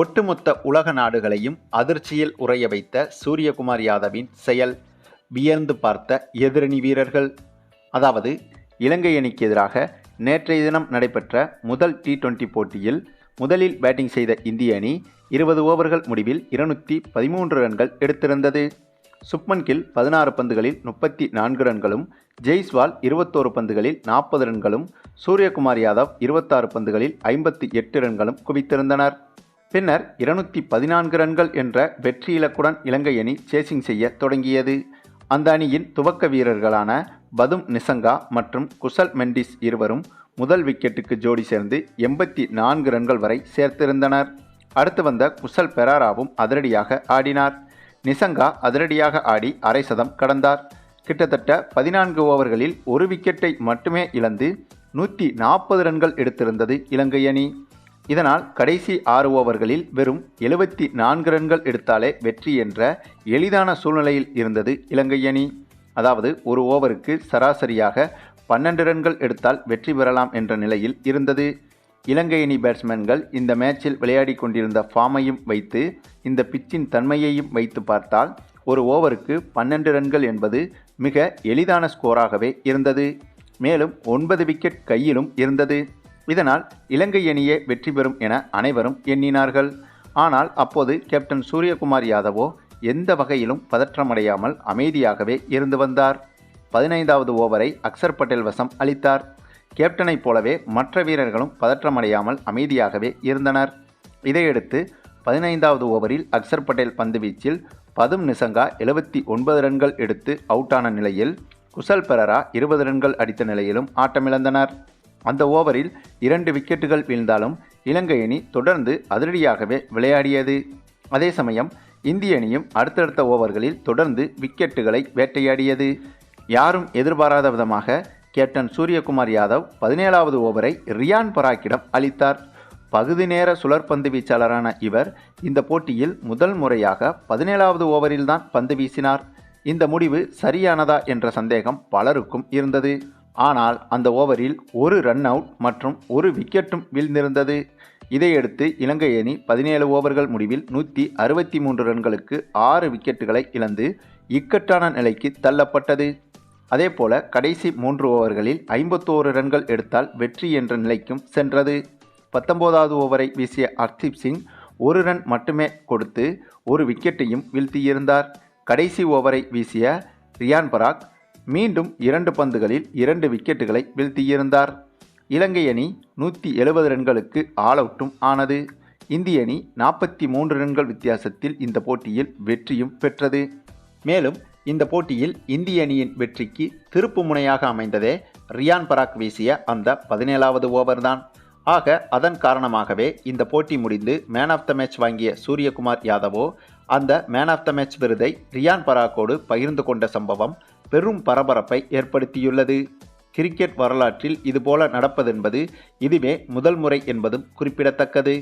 ஒட்டுமொத்த உலக நாடுகளையும் அதிர்ச்சியில் உறைய வைத்த சூரியகுமார் யாதவின் செயல் வியர்ந்து பார்த்த எதிரணி வீரர்கள். அதாவது இலங்கை அணிக்கு எதிராக நேற்றைய தினம் நடைபெற்ற முதல் டி டுவெண்டி போட்டியில் முதலில் பேட்டிங் செய்த இந்திய அணி இருபது ஓவர்கள் முடிவில் இருநூற்றி பதிமூன்று ரன்கள் எடுத்திருந்தது. சுப்மன் கில் பதினாறு பந்துகளில் முப்பத்தி நான்கு ரன்களும் ஜெய்ஸ்வால் இருபத்தோரு பந்துகளில் நாற்பது ரன்களும் சூரியகுமார் யாதவ் இருபத்தாறு பந்துகளில் ஐம்பத்தி எட்டு ரன்களும் குவித்திருந்தனர். பின்னர் இருநூற்றி பதினான்கு ரன்கள் என்ற வெற்றி இலக்குடன் இலங்கை அணி சேசிங் செய்ய தொடங்கியது. அந்த அணியின் துவக்க வீரர்களான பதும் நிசங்கா மற்றும் குசல் மெண்டிஸ் இருவரும் முதல் விக்கெட்டுக்கு ஜோடி சேர்ந்து எண்பத்தி நான்கு ரன்கள் வரை சேர்த்திருந்தனர். அடுத்து வந்த குசல் பெராராவும் அதிரடியாக ஆடினார். நிசங்கா அதிரடியாக ஆடி அரை சதம் கடந்தார். கிட்டத்தட்ட பதினான்கு ஓவர்களில் ஒரு விக்கெட்டை மட்டுமே இழந்து நூற்றி நாற்பது ரன்கள் எடுத்திருந்தது இலங்கை அணி. இதனால் கடைசி ஆறு ஓவர்களில் வெறும் எழுபத்தி நான்கு ரன்கள் எடுத்தாலே வெற்றி என்ற எளிதான சூழ்நிலையில் இருந்தது இலங்கை அணி. அதாவது ஒரு ஓவருக்கு சராசரியாக பன்னெண்டு ரன்கள் எடுத்தால் வெற்றி பெறலாம் என்ற நிலையில் இருந்தது. இலங்கை அணி பேட்ஸ்மேன்கள் இந்த மேட்சில் விளையாடி கொண்டிருந்த ஃபார்மையும் வைத்து இந்த பிச்சின் தன்மையையும் வைத்து பார்த்தால் ஒரு ஓவருக்கு பன்னெண்டு ரன்கள் என்பது மிக எளிதான ஸ்கோராகவே இருந்தது. மேலும் ஒன்பது விக்கெட் கையிலும் இருந்தது. இதனால் இலங்கை அணியே வெற்றி பெறும் என அனைவரும் எண்ணினார்கள். ஆனால் அப்போது கேப்டன் சூரியகுமார் யாதவோ எந்த வகையிலும் பதற்றமடையாமல் அமைதியாகவே இருந்து வந்தார். பதினைந்தாவது ஓவரை அக்சர் பட்டேல் வசம் அளித்தார். கேப்டனைப் போலவே மற்ற வீரர்களும் பதற்றமடையாமல் அமைதியாகவே இருந்தனர். இதையடுத்து பதினைந்தாவது ஓவரில் அக்சர் பட்டேல் பந்து வீச்சில் பதும் நிசங்கா எழுபத்தி ஒன்பது ரன்கள் எடுத்து அவுட்டான நிலையில் குசல் பெரரா இருபது ரன்கள் அடித்த நிலையிலும் ஆட்டமிழந்தனர். அந்த ஓவரில் இரண்டு விக்கெட்டுகள் வீழ்ந்தாலும் இலங்கை அணி தொடர்ந்து அதிரடியாகவே விளையாடியது. அதே சமயம் இந்திய அணியும் அடுத்தடுத்த ஓவர்களில் தொடர்ந்து விக்கெட்டுகளை வேட்டையாடியது. யாரும் எதிர்பாராத விதமாக கேப்டன் சூரியகுமார் யாதவ் பதினேழாவது ஓவரை ரியான் பராக்கிடம் அளித்தார். பகுதி நேர சுழற்பந்து வீச்சாளரான இவர் இந்த போட்டியில் முதல் முறையாக பதினேழாவது ஓவரில்தான் பந்து வீசினார். இந்த முடிவு சரியானதா என்ற சந்தேகம் பலருக்கும் இருந்தது. ஆனால் அந்த ஓவரில் ஒரு ரன் அவுட் மற்றும் ஒரு விக்கெட்டும் வீழ்ந்திருந்தது. இதையடுத்து இலங்கை அணி பதினேழு ஓவர்கள் முடிவில் நூற்றி அறுபத்தி மூன்று ரன்களுக்கு ஆறு விக்கெட்டுகளை இழந்து இக்கட்டான நிலைக்கு தள்ளப்பட்டது. அதேபோல கடைசி மூன்று ஓவர்களில் ஐம்பத்தோரு ரன்கள் எடுத்தால் வெற்றி என்ற நிலைக்கும் சென்றது. பத்தொன்பதாவது ஓவரை வீசிய ஹர்தீப் சிங் ஒரு ரன் மட்டுமே கொடுத்து ஒரு விக்கெட்டையும் வீழ்த்தியிருந்தார். கடைசி ஓவரை வீசிய ரியான் பராக் மீண்டும் இரண்டு பந்துகளில் இரண்டு விக்கெட்டுகளை வீழ்த்தியிருந்தார். இலங்கை அணி நூற்றி எழுபது ரன்களுக்கு ஆல் அவுட்டும் ஆனது. இந்திய அணி நாற்பத்தி மூன்று ரன்கள் வித்தியாசத்தில் இந்த போட்டியில் வெற்றியும் பெற்றது. மேலும் இந்த போட்டியில் இந்திய அணியின் வெற்றிக்கு திருப்பு முனையாக அமைந்ததே ரியான் பராக் வீசிய அந்த பதினேழாவது ஓவர்தான். ஆக அதன் காரணமாகவே இந்த போட்டி முடிந்து மேன் ஆஃப் த மேட்ச் வாங்கிய சூரியகுமார் யாதவோ அந்த மேன் ஆஃப் த மேட்ச் விருதை ரியான் பராக்கோடு பகிர்ந்து கொண்ட சம்பவம் பெரும் பரபரப்பை ஏற்படுத்தியுள்ளது. கிரிக்கெட் வரலாற்றில் இதுபோல நடப்பதென்பது இதுவே முதல் முறை என்பதும் குறிப்பிடத்தக்கது.